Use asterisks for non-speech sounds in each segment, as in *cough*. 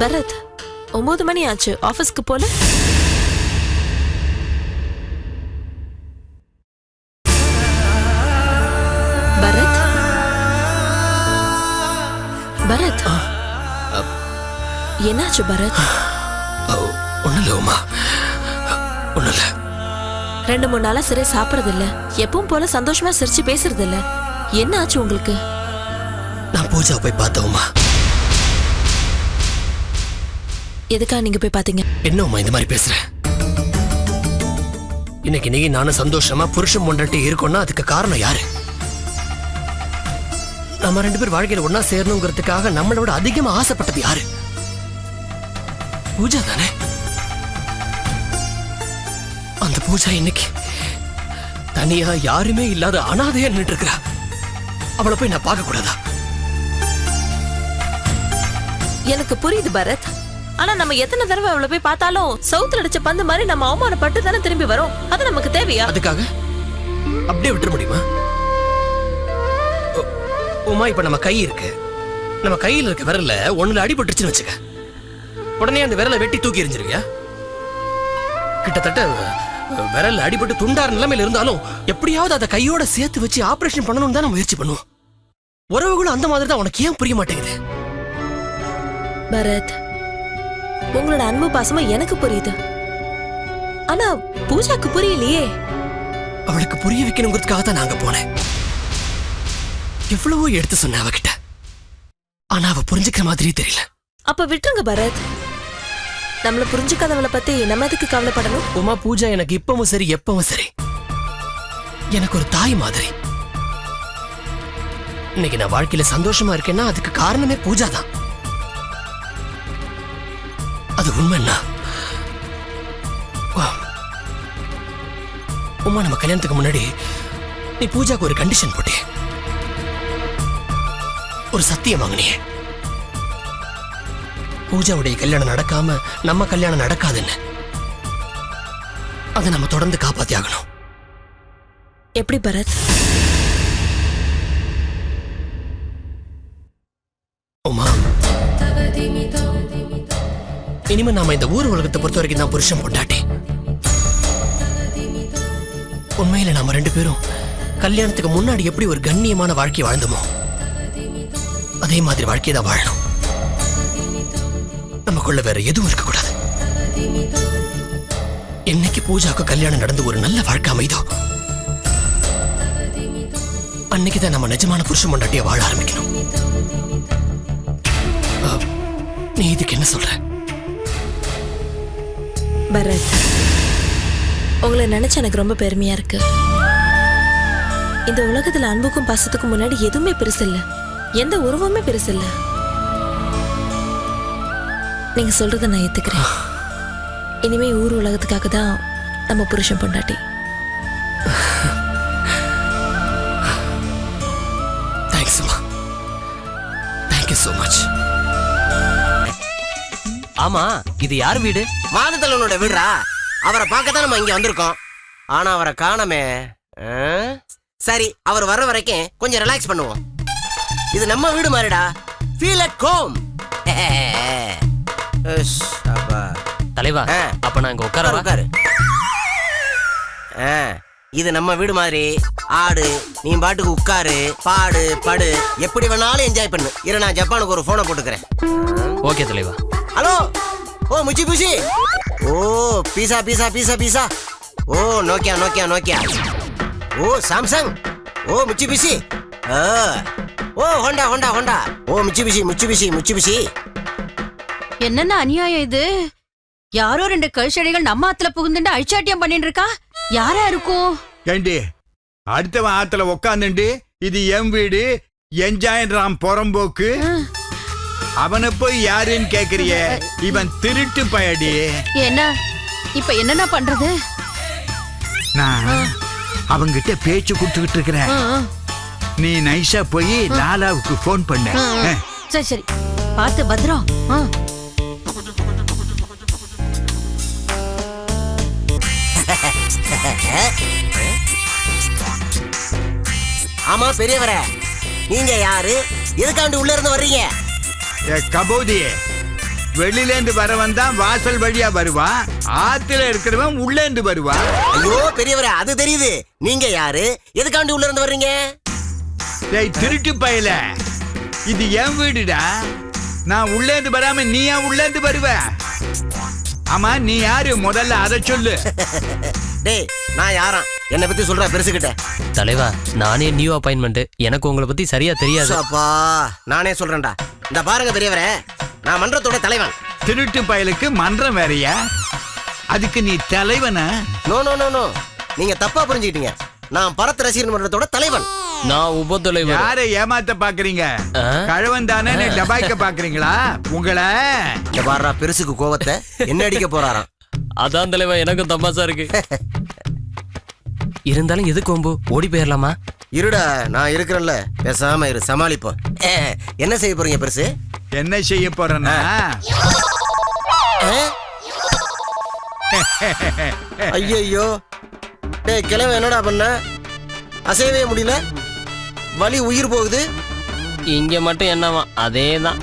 பரத் ஒன்பது மணி ஆச்சு. ஆபீஸ்க்கு போல. பரத்? பரத் என்னாச்சு பரத்? இல்லை உமா. இல்லை ரெண்டு மூணு நாளா சரியா சாப்பிடுறது இல்ல எப்பவும் போல சந்தோஷமா சிரிச்சு பேசுறது இல்ல என்ன ஆச்சு உங்களுக்கு? நான் பூஜாவை போய் பார்த்தேன் உமா எதுக்கா நீங்க போய் பாத்தீங்க? என்ன உமா இந்த மாதிரி பேசுற? இன்னைக்கு நீ நானும் சந்தோஷமா புருஷன் பொண்டாட்டி இருக்கோம்னா அதுக்கு காரணம் யாரு? நம்ம ரெண்டு பேர் வாழ்க்கையில ஒண்ணா சேரணுங்கிறதுக்காக நம்மளோட அதிகமா ஆசைப்பட்டது யாரு? பூஜா தானே? அந்த பூஜா இன்னைக்கு தனியா யாருமே இல்லாத அனாதையா நின்னுட்டு இருக்கிறா அவளை போய் நான் பார்க்க கூடாதா எனக்கு புரியுது பரத். ஆனா நம்ம எத்தனை தடவை அவளை போய் பார்த்தாலும் சவுத்துல அடிச்ச பந்து மாதிரி நம்ம அவமானப்பட்டு தானே திரும்பி வரோம். அது நமக்கு தேவையா? அதுக்காக? அப்படியே விட்டுற முடியுமா? உ- உமா இப்ப நம்ம கை இருக்கு. நம்ம கையில இருக்க விரல்ல ஒண்ணுல அடிபட்டுருச்சுன்னு வச்சுக்க. உடனே அந்த விரலை வெட்டி தூக்கி எறிஞ்சிருவியா? கிட்டத்தட்ட அஹ், விரல்ல அடிபட்டு துண்டார் நிலைமையில இருந்தாலும் எப்படியாவது அதை கையோட சேர்த்து வச்சு ஆபரேஷன் பண்ணணும்னு தான் முயற்சி பண்ணுவோம். உறவுகளும் அந்த மாதிரி தான் உனக்கு ஏன் புரிய மாட்டேங்குது? பரத் உங்களோட அன்பு பாசமும் எனக்கு புரியுது. ஆனா பூஜாக்கு புரியலையே. அவளுக்கு புரிய வைக்கணுங்கிறதுக்காக தான் நாங்க போனேன். எவ்வளவோ எடுத்து சொன்னேன் அவகிட்ட. ஆனா அவ புரிஞ்சுக்கிற மாதிரியே தெரியல. அப்ப விட்டுருங்க பரத். நம்மள புரிஞ்சுக்காதவளை பத்தி நம்ம எதுக்கு கவலைப்படணும்? உமா பூஜா எனக்கு இப்பவும் சரி எப்பவும் சரி. எனக்கு ஒரு தாய் மாதிரி. இன்னைக்கு நான் வாழ்க்கையில சந்தோஷமா இருக்கேன்னா அதுக்கு காரணமே பூஜா தான். அது உண்மைன்னா? வா. உமா நம்ம கல்யாணத்துக்கு முன்னாடி நீ பூஜாக்கு ஒரு கண்டிஷன் போட்டியே ஒரு சத்தியம் வாங்கினியே. பூஜாவுடைய கல்யாணம் நடக்காம நம்ம கல்யாணம் நடக்காதுன்னு. அதை நம்ம தொடர்ந்து காப்பாத்தி ஆகணும். எப்படி பரத்? உமா. இனிமே நாம இந்த ஊர் உலகத்தை பொறுத்த வரைக்கும் தான் புருஷன் பொண்டாட்டி. உண்மையில நாம ரெண்டு பேரும் கல்யாணத்துக்கு முன்னாடி எப்படி ஒரு கண்ணியமான வாழ்க்கை வாழ்ந்தோமோ அதே மாதிரி வாழ்க்கையை தான் வாழணும். நமக்குள்ள வேற எதுவும் இருக்கக்கூடாது. என்னைக்கு பூஜாக்கு கல்யாணம் நடந்து ஒரு நல்ல வாழ்க்கை அமைதோ அன்னைக்கு தான் நம்ம நிஜமான புருஷன் பொண்டாட்டிய வாழ ஆரம்பிக்கணும். நீ இதுக்கு என்ன சொல்ற? பரத் உங்களை நினைச்சு எனக்கு ரொம்ப பெருமையா இருக்கு. இந்த உலகத்துல அன்புக்கும் பாசத்துக்கும் முன்னாடி எதுவுமே பெருசு இல்ல. எந்த உருவமே பெருசு இல்ல. நீங்க சொல்றத நான் ஏத்துக்கிறேன். இனிமே ஊர் உலகத்துக்காக தான் நம்ம புருஷன் பொண்டாட்டி. ஆமா இது யார் வீடு? மாதத்தலனோட வீடுறா அவரை பார்க்க தான் நம்ம இங்க வந்திருக்கோம். ஆனா அவரை காணமே? சரி அவர் வர்ற வரைக்கும் கொஞ்சம் ரிலாக்ஸ் பண்ணுவோம். இது நம்ம வீடு மாதிரிடா. ஃபீல் அட் அப்பா. தலைவா. அப்ப நான் இங்க உட்காரு உட்காரு. இது நம்ம வீடு மாதிரி. ஆடு நீ பாட்டுக்கு உட்காரு பாடு படு. எப்படி வேணாலும் என்ஜாய் பண்ணு. இரு நான் ஜப்பானுக்கு ஒரு போனை போட்டுக்கிறேன். ஓகே தலைவா. ஹலோ. ஓ முச்சி புசி ஓ பீஸா பீஸா பீஸா பீஸா. ஓ நோக்கியா நோக்கியா நோக்கியா. ஓ சாம்சங். ஓ முச்சி பிசி ஓ ஹோண்டா ஹோண்டா ஹோண்டா. ஓ முச்சி பிசி முச்சி பிசி முச்சி பிசி என்னென்ன அநியாயம் இது? யாரோ ரெண்டு கழுச்சடிகள் நம்ம ஆத்துல புகுந்துட்டு அழிச்சாட்டியம் பண்ணிட்டு இருக்கா யாரா இருக்கும் ஏண்டி? அடுத்தவன் ஆத்துல உக்காந்துண்டு இது என் வீடு என்ஜாயின்றான் புறம்போக்கு. அவனை போய் யாருன்னு கேக்குறிய? இவன் திருட்டு பயடி. என்ன? இப்ப என்னென்ன பண்றது? நான் அவங்கிட்ட பேச்சு கொடுத்துக்கிட்டு இருக்கிறேன். நீ நைஸா போய் லாலாவுக்கு ஃபோன் பண்ண. சரி சரி. பார்த்து பத்திரம். ஆமா பெரியவரே. நீங்க யாரு? எதுக்காண்டு உள்ள இருந்து வர்றீங்க? ஏ, கபோதி வெளியில இருந்து வரவன் தான் வாசல் வழியா வருவான் ஆத்துல இருக்கிறவன் உள்ள இருந்து வருவான் ஐயோ பெரியவரே அது தெரியுது. நீங்க யாரு? எதுக்காண்டி உள்ள இருந்து வர்றீங்க? டேய் திருட்டு பயல. இது என் வீடுடா. நான் உள்ள இருந்து வராம நீ ஏன் உள்ள இருந்து வருவ? ஆமா நீ யாரு? முதல்ல அதை சொல்லு. டேய் நான் யாராம் என்னை பத்தி சொல்ற பெருசுகிட்ட தலைவா நானே நியூ அப்பாயின்மெண்ட் எனக்கு உங்களை பத்தி சரியா தெரியாது. அப்பா நானே சொல்றேன்டா. இந்த பாருங்க பெரியவரே நான் மன்றத்தோட தலைவன். திருட்டு பயலுக்கு மன்றம் வேறயா? அதுக்கு நீ தலைவனா? நோ நோ நோ நோ நீங்க தப்பா புரிஞ்சுக்கிட்டீங்க. நான் பரத் ரசிகர் மன்றத்தோட தலைவன். நான் உப தலைவர் யாரை ஏமாத்த பாக்குறீங்க? கழவன் தானே டபாய்க்க பாக்குறீங்களா? உங்களை? இந்த பாருடா பெருசுக்கு கோவத்தை என்ன அடிக்க போறாராம் அதான் தலைவா எனக்கும் தமாசா இருக்கு. *laughs* இருந்தாலும் எதுக்கு கொம்பு ஓடி போயிடலாமா இருடா நான் இருக்கிறேன்ல. பேசாம இரு சமாளிப்போம் என்ன செய்ய போறீங்க பெருசு? என்ன செய்ய போறேன்னா? ஐயோ டேய் கிழவன் என்னடா பண்ண? அசையவே முடியல. வலி உயிர் போகுது. இங்க மட்டும் என்னவா? அதே தான்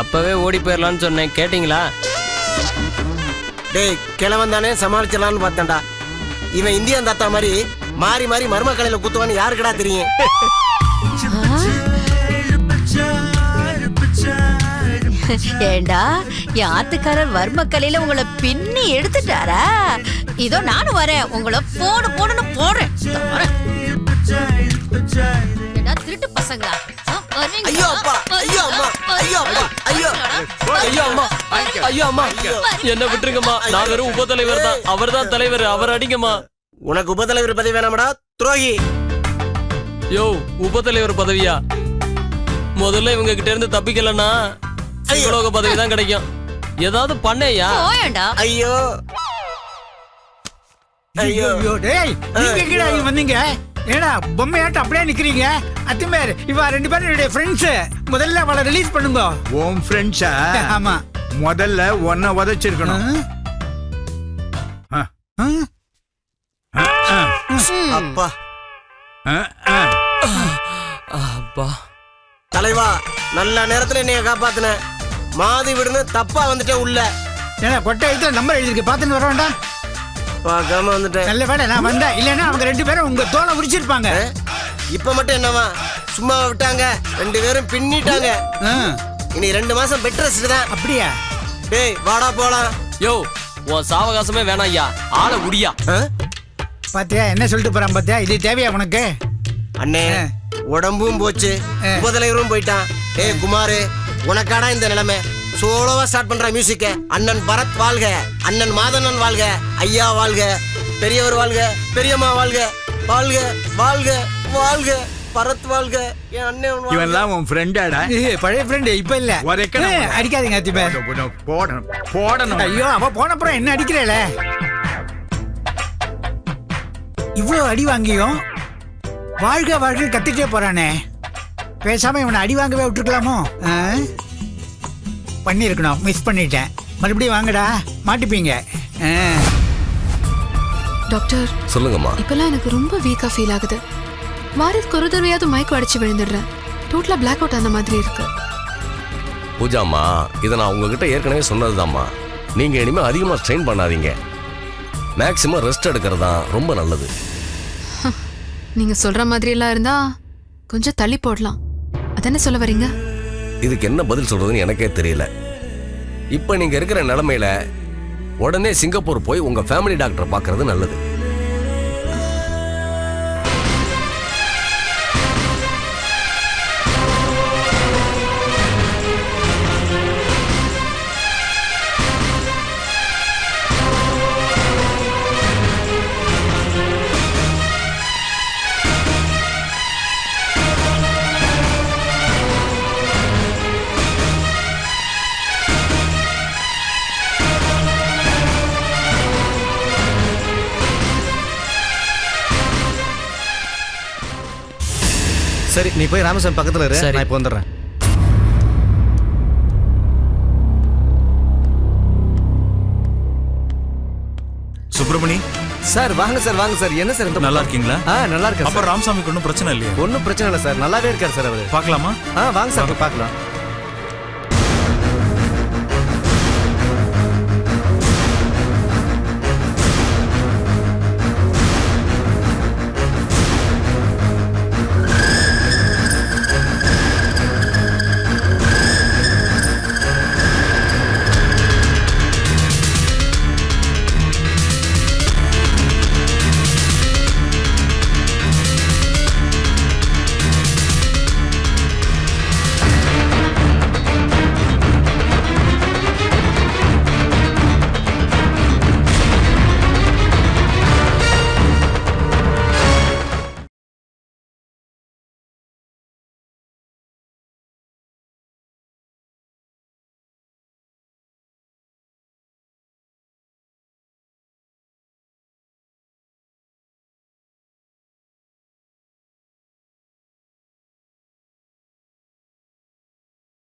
அப்பவே ஓடி போயிடலாம்னு சொன்னேன். கேட்டிங்களா? டேய் கிழவன் தானே சமாளிச்சிடலாம்னு பார்த்தேன்டா. இவன் இந்தியன் தாத்தா மாதிரி மாறி மாறி மர்ம கலையில குத்துவான்னு யாருக்குடா தெரியும்? ஏண்டா என் ஆத்துக்காரர் வர்ம கலையில உங்களை பின்னி எடுத்துட்டாரா? இதோ நானும் வரேன். உங்களை போடு போடுன்னு போடுறேன். திருட்டு பசங்களா? ஐயோ அப்பா. ஐயோ அம்மா. ஐயோ அப்பா ஐயோ. ஐயோ அம்மா. ஐயோ அம்மா. என்ன விட்டுருங்கம்மா. நான் வெறும் உப தலைவர் தான் அவர் தான் தலைவர். அவர் அடிங்கம்மா. உனக்கு உபதலைவர் பதவி வேணாமடா? துரோகி. யோ உப தலைவர் பதவியா? முதல்ல இவங்க கிட்ட இருந்து தப்பிக்கலன்னா சிவலோக பதவி தான் கிடைக்கும். ஏதாவது பண்ணேயா? ஐயோ ஐயோ. ஐயோ டேய் நீங்க எங்கடா வந்தீங்க? ஏடா பொம்மையாட்டம் அப்படியே நிக்கிறீங்க? அத்துமேர் இவ ரெண்டு பேரும் என்னுடைய ஃப்ரெண்ட்ஸ் முதல்ல அவளை ரிலீஸ் பண்ணுங்க. உன் ஃப்ரெண்ட்ஸா *laughs* ஆமா. முதல்ல உன்னை உதைச்சிருக்கணும். ஆ? ஆ, ஆ? ஆ, அப்பா. ஆ, ஆ. அப்பா. தலைவா நல்ல நேரத்துல என்னைய காப்பாத்துன. மாதி விடுன்னு தப்பா வந்துட்டேன் உள்ள. ஏடா கொட்டை எழுத்துல நம்பர் எழுதிருக்கு பாத்துன்னு வர வேண்டாம். பார்க்காம வந்துட்டேன். நல்ல வேலை நான் வந்தேன். இல்லைன்னா அவங்க ரெண்டு பேரும் உங்க தோலை உரிச்சிருப்பாங்க. இப்ப மட்டும் என்னவா? சும்மா விட்டாங்க. ரெண்டு பேரும் பின்னிட்டாங்க. இனி ரெண்டு மாசம் பெட் ரெஸ்ட் தான். அப்படியா? டேய் வாடா போலாம். யோ உன் சாவகாசமே வேணாம் ஐயா. ஆளை உடியா. ஆ? பாத்தியா என்ன சொல்லிட்டு போறான் பாத்தியா? இது தேவையா உனக்கு? அண்ணே. உடம்பும் போச்சு. ஆ. உபதலைவரும் போயிட்டான். ஏய் குமாரு உனக்காடா இந்த நிலைமை? சோலோவா ஸ்டார்ட் பண்ற மியூசிக்க அண்ணன் பரத் வாழ்க. அண்ணன் மாதண்ணன் வாழ்க. ஐயா வாழ்க. பெரியவர் வாழ்க. பெரியம்மா வாழ்க. வாழ்க வாழ்க வாழ்க. பரத் வாழ்க. என் அண்ணன் வாழ்க. இவன்லாம் உன் ஃப்ரெண்டாடா ஏய், பழைய ஃப்ரெண்டு இப்ப இல்ல. உன்னை. அடிக்காதீங்க அத்திமேர் போடணும் போடணும் ஐயோ அவ போனப்புறம் என்ன அடிக்கிறேல? இவ்வளவு அடி வாங்கியும் வாழ்க வாழ்க கத்திட்டே போறானே. பேசாம இவனை அடி வாங்கவே விட்டுருக்கலாமோ? ஆ? பண்ணியிருக்கணும். மிஸ் பண்ணிட்டேன். மறுபடியும் வாங்கடா. மாட்டிப்பீங்க. ஆ. டாக்டர் சொல்லுங்கம்மா. இப்பெல்லாம் எனக்கு ரொம்ப வீக்கா ஃபீல் ஆகுது. வாரத்துக்கு ஒரு தடவையாவது மயக்கம் அடிச்சு விழுந்துடுறேன். டோட்டலா பிளாக் அவுட் அந்த மாதிரி இருக்கு. பூஜாம்மா இதை நான் உங்ககிட்ட ஏற்கனவே சொன்னதுதாம்மா. நீங்க இனிமே அதிகமா ஸ்ட்ரெயின் பண்ணாதீங்க. மேக்சிமம் ரெஸ்ட் எடுக்கிறது தான் ரொம்ப நல்லது. நீங்க சொல்ற மாதிரி எல்லாம் இருந்தா கொஞ்சம் தள்ளி போடலாம். அதானே சொல்ல வரீங்க? இதுக்கு என்ன பதில் சொல்றதுன்னு எனக்கே தெரியல. இப்போ நீங்க இருக்கிற நிலைமையில உடனே சிங்கப்பூர் போய் உங்க ஃபேமிலி டாக்டரை பார்க்கறது நல்லது. சரி நீ போய் ராமசாமி பக்கத்துல இரு. நான் இப்போ வந்துடுறேன். சுப்பிரமணி. சார் வாங்க சார் வாங்க சார். என்ன சார் நல்லா இருக்கீங்களா ஆ நல்லா இருக்கேன் அப்ப சார் ராமசாமிக்கு ஒன்றும் பிரச்சனை இல்லையா? ஒன்றும் பிரச்சனை இல்லை சார். நல்லாவே இருக்கார் சார் அவரு. பார்க்கலாமா? ஆ வாங்க சார் போய் பார்க்கலாம்.